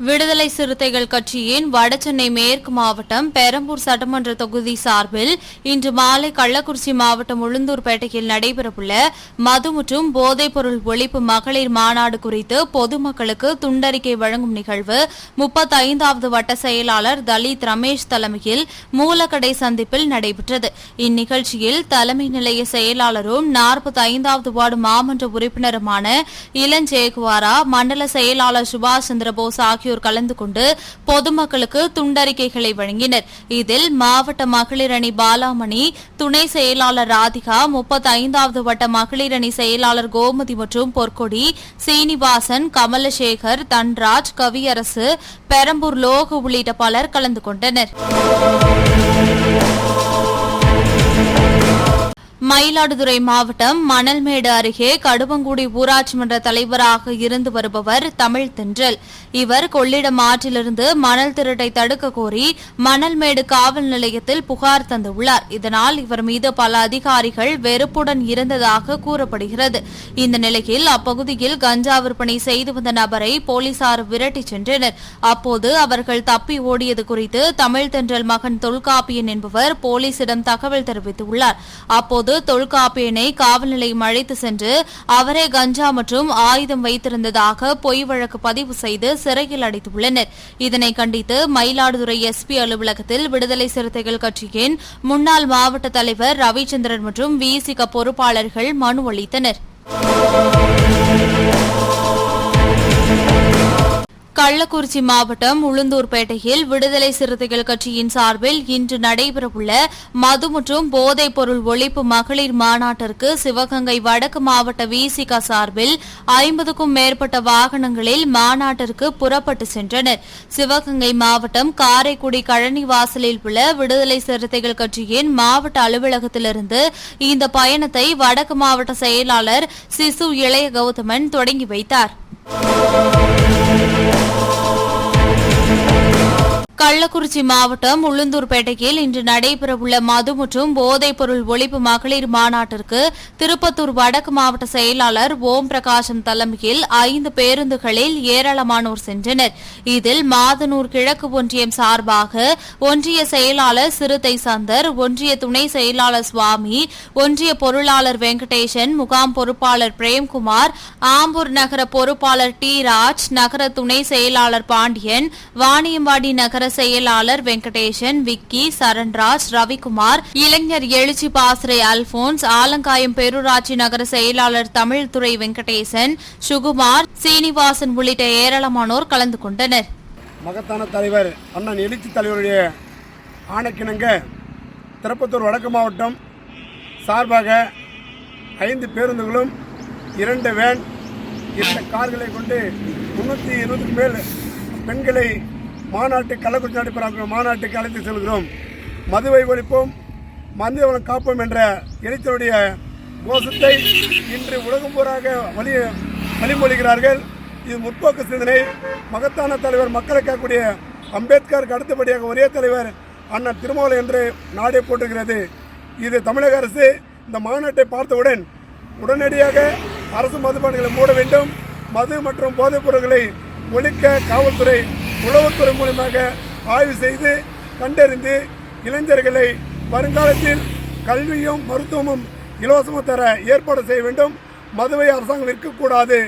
விடுதலை சிறுத்தைகள் கட்சியின் வடசென்னை மேற்கு மாவட்டம் பெரம்பூர் சட்டமன்ற தொகுதி சார்பில் இன்று மாலை கள்ளக்குறிச்சி மாவட்டம் உளுந்தூர்பேட்டையில் நடைபெறவுள்ள மது மற்றும் போதைப்பொருள் ஒழிப்பு மகளிர் மாநாடு குறித்து பொதுமக்களுக்கு துண்டறிக்கை வழங்கும் நிகழ்வு முப்பத்தைந்தாவது வட்ட செயலாளர் தலித் ரமேஷ் தலைமையில் மூலக்கடை சந்திப்பில் நடைபெற்றது. இந்நிகழ்ச்சியில் தலைமை நிலைய செயலாளரும் நாற்பத்தி ஐந்தாவது வார்டு மாமன்ற உறுப்பினருமான இளஞ்சேகுவாரா மண்டல செயலாளர் சுபாஷ் சந்திரபோஸ் ஆகியோர் கலந்து கொண்டு பொதுமக்களுக்கு துண்டறிக்கைகளை வழங்கினர். இதில் மாவட்ட மகளிர் அணி பாலாமணி துணை செயலாளர் ராதிகா முப்பத்தி ஐந்தாவது வட்ட மகளிர் அணி செயலாளர் கோமதி மற்றும் பொற்கொடி சீனிவாசன் கமலசேகர் தன்ராஜ் கவியரசு பெரம்பூர் லோகு உள்ளிட்ட பலர் கலந்து கொண்டனர். மயிலாடுதுறை மாவட்டம் மணல்மேடு அருகே கடுவங்குடி ஊராட்சி மன்ற தலைவராக இருந்து வருபவர் தமிழ் தென்றல். இவர் கொள்ளிடம் ஆற்றிலிருந்து மணல் திருட்டை தடுக்க கோரி மணல்மேடு காவல் நிலையத்தில் புகார் தந்துள்ளார். இதனால் இவர் மீது பல அதிகாரிகள் வெறுப்புடன் இருந்ததாக கூறப்படுகிறது. இந்த நிலையில் அப்பகுதியில் கஞ்சா விற்பனை செய்து வந்த நபரை போலீசார் விரட்டிச் சென்றனர். அப்போது அவர்கள் தப்பி ஓடியது குறித்து தமிழ் தென்றல் மகன் தொல்காப்பியன் என்பவர் போலீசிடம் தகவல் தெரிவித்துள்ளார். அப்போது தொல்காப்பியனை காவல் நிலையம் அழைத்து சென்று அவரே கஞ்சா மற்றும் ஆயுதம் வைத்திருந்ததாக பொய் வழக்கு பதிவு செய்து சிறையில் அடைத்துள்ளனர். இதனை கண்டித்து மயிலாடுதுறை எஸ்பி அலுவலகத்தில் விடுதலை சிறுத்தைகள் கட்சியின் முன்னாள் மாவட்ட தலைவர் ரவிச்சந்திரன் மற்றும் விசிக பொறுப்பாளர்கள் மனு அளித்தனர். கள்ளக்குறிச்சி மாவட்டம் உளுந்தூர்பேட்டையில் விடுதலை சிறுத்தைகள் கட்சியின் சார்பில் இன்று நடைபெறவுள்ள மது மற்றும் போதைப் பொருள் ஒழிப்பு மகளிர் மாநாட்டிற்கு சிவகங்கை வடக்கு மாவட்ட விசிக சார்பில் ஐம்பதுக்கும் மேற்பட்ட வாகனங்களில் மாநாட்டிற்கு புறப்பட்டு சென்றனர். சிவகங்கை மாவட்டம் காரைக்குடி கழனிவாசலில் உள்ள விடுதலை சிறுத்தைகள் கட்சியின் மாவட்ட அலுவலகத்திலிருந்து இந்த பயணத்தை வடக்கு மாவட்ட செயலாளர் சிசு இளைய கௌதமன் தொடங்கி வைத்தார். Thank you. கள்ளக்குறிச்சி மாவட்டம் உளுந்தூர்பேட்டையில் இன்று நடைபெறவுள்ள மது மற்றும் போதைப் பொருள் ஒழிப்பு மகளிர் மாநாட்டிற்கு திருப்பத்தூர் வடக்கு மாவட்ட செயலாளர் ஓம் பிரகாசம் தலைமையில் ஐந்து பேருந்துகளில் ஏராளமானோர் சென்றனர். இதில் மாதனூர் கிழக்கு ஒன்றியம் சார்பாக ஒன்றிய செயலாளர் சிறுத்தை சந்தர் ஒன்றிய துணை செயலாளர் சுவாமி ஒன்றிய பொருளாளர் வெங்கடேசன் முகாம் பொறுப்பாளர் பிரேம்குமார் ஆம்பூர் நகர பொறுப்பாளர் டி ராஜ் நகர துணை செயலாளர் பாண்டியன் வாணியம்பாடி நகர செயலாளர் வெங்கடேசன் விக்கி சரண்ராஜ் ரவிக்குமார் இளைஞர் எழுச்சி பாசறை அல்போன்ஸ் ஆலங்காயம் பேரூராட்சி நகர செயலாளர் தமிழ்துறை வெங்கடேசன் சுகுமார் சீனிவாசன் உள்ளிட்ட ஏராளமானோர் கலந்து கொண்டனர். மகத்தான தலைவர் அண்ணன் எழுச்சி தலைவருடைய ஆணைக்கிணங்க திருப்பத்தூர் வடக்கு மாவட்டம் சார்பாக ஐந்து பேருந்துகளும் இரண்டு வேன் இரண்டு கார்களை கொண்டு முன்னூற்றி இருபதுக்கு மேல் பெண்களை மாநாட்டு கள்ளக்குறிச்சி நடைபெற மாநாட்டுக்கு அழைத்து செல்கிறோம். மதுவை ஒழிப்போம் மனிதவளம் காப்போம் என்ற இளைஞருடைய கோஷத்தை இன்று உலகம் பூராக வழி வழிமொழிகிறார்கள். இது முற்போக்கு சிந்தனை. மகத்தான தலைவர் மக்களை காக்கக்கூடிய அம்பேத்கருக்கு அடுத்தபடியாக ஒரே தலைவர் அண்ணன் திருமாவளை என்று நாடே போட்டுகிறது இது தமிழக அரசு இந்த மாநாட்டை பார்த்தவுடன் உடனடியாக அரசு மதுபானங்களை மூட வேண்டும். மது மற்றும் போதைப் பொருட்களை ஒழிக்க காவல்துறை உளவுத்துறை மூலமாக ஆய்வு செய்து கண்டறிந்து இளைஞர்களை வருங்காலத்தில் கல்வியும் மருத்துவமும் இலவசமாக தர ஏற்பாடு செய்ய வேண்டும். மதுவை அரசாங்கம் இருக்கக்கூடாது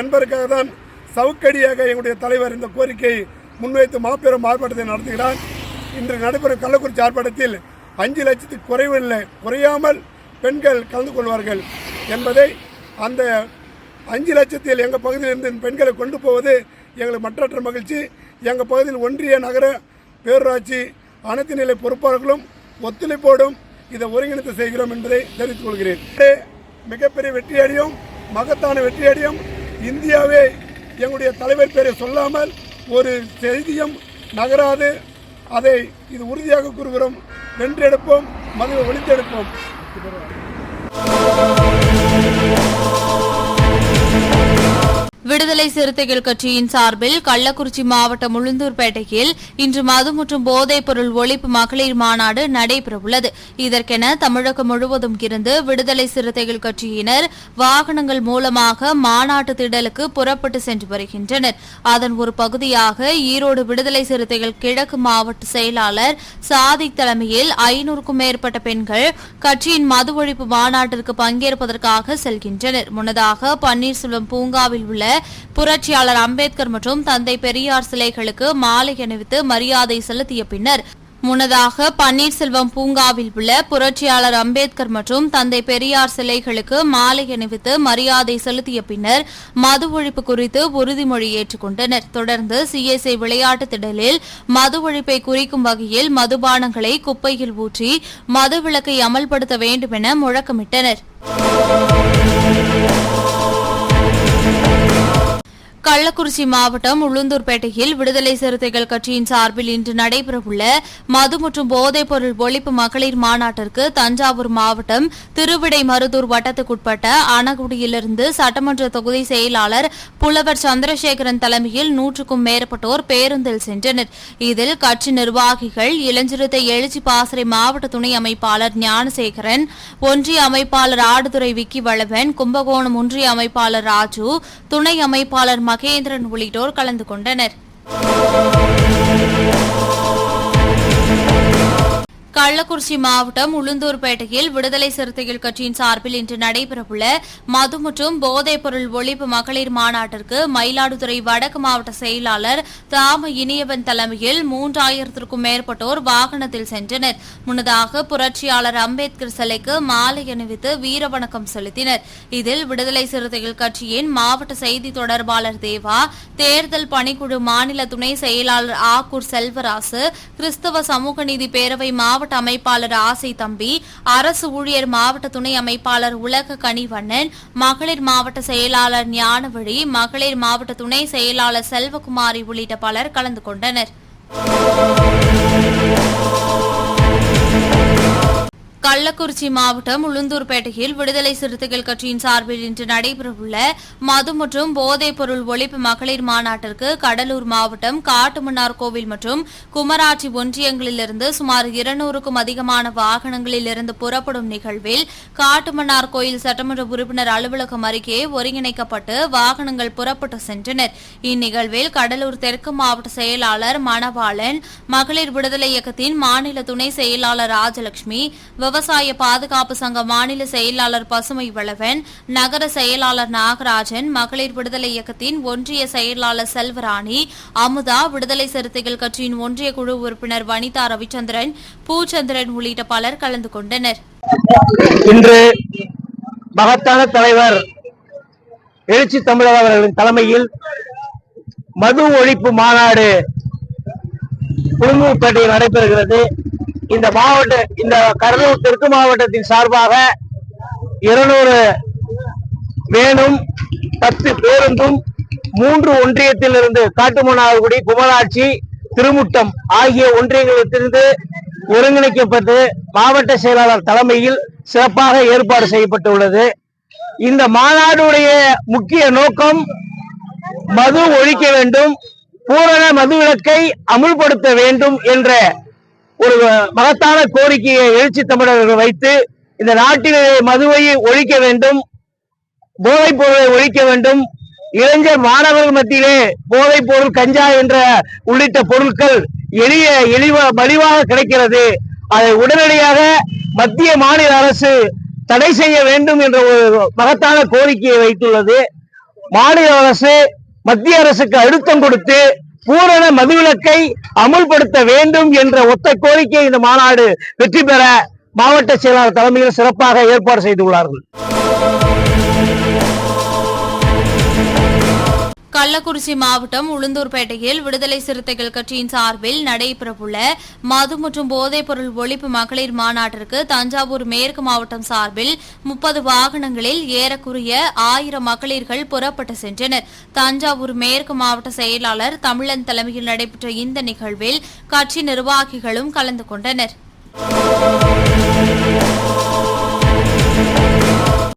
என்பதற்காக தான் சவுக்கடியாக எங்களுடைய தலைவர் இந்த கோரிக்கையை முன்வைத்து மாபெரும் ஆர்ப்பாட்டத்தை நடத்துகிறார். இன்று நடைபெறும் கள்ளக்குறிச்சி ஆர்ப்பாட்டத்தில் அஞ்சு லட்சத்துக்கு குறைவில்லை குறையாமல் பெண்கள் கலந்து கொள்வார்கள் என்பதை அந்த அஞ்சு லட்சத்தில் எங்கள் பகுதியில் இருந்து பெண்களை கொண்டு போவது எங்களுக்கு மற்றற்ற மகிழ்ச்சி. எங்கள் பகுதியில் ஒன்றிய நகர பேரூராட்சி அனைத்து நிலை பொறுப்பாளர்களும் ஒத்துழைப்போடும் இதை ஒருங்கிணைத்து செய்கிறோம் என்பதை தெரிவித்துக் கொள்கிறேன். மிகப்பெரிய வெற்றியடையும் மகத்தான வெற்றியடையும் இந்தியாவே எங்களுடைய தலைவர் பேரை சொல்லாமல் ஒரு செய்தியும் நகராது. அதை இது உறுதியாக கூறுகிறோம். வென்றெடுப்போம் மதுவை ஒழித்தெடுப்போம் விடுதலை சிறுத்தைகள் கட்சியின் சார்பில் கள்ளக்குறிச்சி மாவட்டம் உளுந்தூர்பேட்டையில் இன்று மது மற்றும் போதைப் பொருள் ஒழிப்பு மகளிர் மாநாடு நடைபெறவுள்ளது. இதற்கென தமிழகம் முழுவதும் இருந்து விடுதலை சிறுத்தைகள் கட்சியினர் வாகனங்கள் மூலமாக மாநாட்டு திடலுக்கு புறப்பட்டு சென்று வருகின்றனர். அதன் ஒரு பகுதியாக ஈரோடு விடுதலை சிறுத்தைகள் கிழக்கு மாவட்ட செயலாளர் சாதிக் தலைமையில் ஐநூறுக்கும் மேற்பட்ட பெண்கள் கட்சியின் மது ஒழிப்பு மாநாட்டிற்கு பங்கேற்பதற்காக செல்கின்றனர். முன்னதாக பன்னீர்செல்வம் பூங்காவில் உள்ள புரட்சியாளர் அம்பேத்கர் மற்றும் தந்தை பெரியார் சிலைகளுக்கு மாலை அணிவித்து மரியாதை செலுத்திய பின்னர் முன்னதாக பன்னீர்செல்வம் பூங்காவில் உள்ள புரட்சியாளர் அம்பேத்கர் மற்றும் தந்தை பெரியார் சிலைகளுக்கு மாலை அணிவித்து மரியாதை செலுத்திய பின்னர் மது ஒழிப்பு குறித்து உறுதிமொழி ஏற்றுக்கொண்டனர். தொடர்ந்து சிஎஸ்ஐ விளையாட்டு திடலில் மது ஒழிப்பை குறிக்கும் வகையில் மதுபானங்களை குப்பையில் ஊற்றி மது விலக்கை அமல்படுத்த வேண்டும் என முழக்கமிட்டனர். கள்ளக்குறிச்சி மாவட்டம் உளுந்தூர்பேட்டையில் விடுதலை சிறுத்தைகள் கட்சியின் சார்பில் இன்று நடைபெறவுள்ள மது மற்றும் போதைப் பொருள் ஒழிப்பு மகளிர் மாநாட்டிற்கு தஞ்சாவூர் மாவட்டம் திருவிடைமருதூர் வட்டத்துக்குட்பட்ட அணகுடியிலிருந்து சட்டமன்ற தொகுதி செயலாளர் புலவர் சந்திரசேகரன் தலைமையில் நூற்றுக்கும் மேற்பட்டோர் பேருந்தில் சென்றனர். இதில் கட்சி நிர்வாகிகள் இளஞ்சிறுத்தை எழுச்சி பாசறை மாவட்ட துணை அமைப்பாளர் ஞானசேகரன் ஒன்றிய அமைப்பாளர் ஆடுதுறை விக்கி வளவன் கும்பகோணம் ஒன்றிய அமைப்பாளர் ராஜு துணை அமைப்பாளர் மகேந்திரன் உள்ளிட்டோர் கலந்து கொண்டனர். கள்ளக்குறிச்சி மாவட்டம் உளுந்தூர்பேட்டையில் விடுதலை சிறுத்தைகள் கட்சியின் சார்பில் இன்று நடைபெறவுள்ள மது மற்றும் போதைப் பொருள் ஒழிப்பு மகளிர் மாநாட்டிற்கு மயிலாடுதுறை வடக்கு மாவட்ட செயலாளர் தாம இனியவன் தலைமையில் மூன்றாயிரத்திற்கும் மேற்பட்டோர் வாகனத்தில் சென்றனர். முன்னதாக புரட்சியாளர் அம்பேத்கர் சிலைக்கு மாலை அணிவித்து வீரவணக்கம் செலுத்தினர். இதில் விடுதலை சிறுத்தைகள் கட்சியின் மாவட்ட செய்தி தொடர்பாளர் தேவா தேர்தல் பணிக்குழு மாநில துணை செயலாளர் ஆக்கூர் செல்வராசு கிறிஸ்தவ சமூக நீதி பேரவை மாவட்ட அமைப்பாளர் ஆசை தம்பி அரசு ஊழியர் மாவட்ட துணை அமைப்பாளர் உலக கனிவண்ணன் மகளிர் மாவட்ட செயலாளர் ஞானவழி மகளிர் மாவட்ட துணை செயலாளர் செல்வகுமாரி உள்ளிட்ட பலர் கலந்து கொண்டனர். கள்ளக்குறிச்சி மாவட்டம் உளுந்தூர்பேட்டையில் விடுதலை சிறுத்தைகள் கட்சியின் சார்பில் இன்று நடைபெறவுள்ள மது மற்றும் போதைப் பொருள் ஒழிப்பு மகளிர் மாநாட்டிற்கு கடலூர் மாவட்டம் காட்டுமன்னார் கோவில் மற்றும் குமராட்சி ஒன்றியங்களிலிருந்து சுமார் இருநூறுக்கும் அதிகமான வாகனங்களில் இருந்து புறப்படும் நிகழ்வில் காட்டுமன்னார் கோயில் சட்டமன்ற உறுப்பினர் அலுவலகம் அருகே ஒருங்கிணைக்கப்பட்டு வாகனங்கள் புறப்பட்டு சென்றனர். இந்நிகழ்வில் கடலூர் தெற்கு மாவட்ட செயலாளர் மணவாளன் மகளிர் விடுதலை இயக்கத்தின் மாநில துணை செயலாளர் ராஜலட்சுமி விவசாய பாதுகாப்பு சங்க மாநில செயலாளர் பசுமை வளவன் நகர செயலாளர் நாகராஜன் மகளிர் விடுதலை இயக்கத்தின் ஒன்றிய செயலாளர் செல்வராணி அமுதா விடுதலை சிறுத்தைகள் கட்சியின் ஒன்றிய குழு உறுப்பினர் வனிதா ரவிச்சந்திரன் பூச்சந்திரன் உள்ளிட்ட பலர் கலந்து கொண்டனர். இன்று மகத்தான தலைவர் எழுச்சி தமிழர் அவர்களின் தலைமையில் மது ஒழிப்பு மாநாடு புழுங்கூர்பேட்டையில் நடைபெறுகிறது. இந்த மாவட்ட இந்த கடலூர் தெற்கு மாவட்டத்தின் சார்பாக இருநூறு வேனும் பத்து பேருந்தும் மூன்று ஒன்றியத்திலிருந்து காட்டுமன்னார்குடி குமராட்சி திருமுட்டம் ஆகிய ஒன்றியங்களிலிருந்து ஒருங்கிணைக்கப்பட்டு மாவட்ட செயலாளர் தலைமையில் சிறப்பாக ஏற்பாடு செய்யப்பட்டுள்ளது. இந்த மாநாடுடைய முக்கிய நோக்கம் மது ஒழிக்க வேண்டும் பூரண மதுவிலக்கை அமுல்படுத்த வேண்டும் என்ற ஒரு மகத்தான கோரிக்கையை எழுச்சி தமிழர்கள் வைத்து இந்த நாட்டிலே மதுவை ஒழிக்க வேண்டும் போதைப் பொருளை ஒழிக்க வேண்டும் இளைஞர் மாணவர்கள் மத்தியிலே போதைப் பொருள் கஞ்சா என்ற உள்ளிட்ட பொருட்கள் எளிய எளிவ மலிவாக கிடைக்கிறது. அதை உடனடியாக மத்திய மாநில அரசு தடை செய்ய வேண்டும் என்ற ஒரு மகத்தான கோரிக்கையை வைத்துள்ளது. மாநில அரசு மத்திய அரசுக்கு அழுத்தம் கொடுத்து பூரண மதுவிலக்கை அமுல்படுத்த வேண்டும் என்ற ஒத்த கோரிக்கை இந்த மாநாடு வெற்றி பெற மாவட்ட செயலாளர் தலைமையில் சிறப்பாக ஏற்பாடு செய்துள்ளார்கள். கள்ளக்குறிச்சி மாவட்டம் உளுந்தூர்பேட்டையில் விடுதலை சிறுத்தைகள் கட்சியின் சார்பில் நடைபெறவுள்ள மது மற்றும் போதைப்பொருள் ஒழிப்பு மகளிர் மாநாட்டிற்கு தஞ்சாவூர் மேற்கு மாவட்டம் சார்பில் முப்பது வாகனங்களில் ஏறக்குறைய ஆயிரம் மகளிர்கள் புறப்பட்டு சென்றனர். தஞ்சாவூர் மேற்கு மாவட்ட செயலாளர் தமிழன் தலைமையில் நடைபெற்ற இந்த நிகழ்வில் கட்சி நிர்வாகிகளும் கலந்து கொண்டனர்.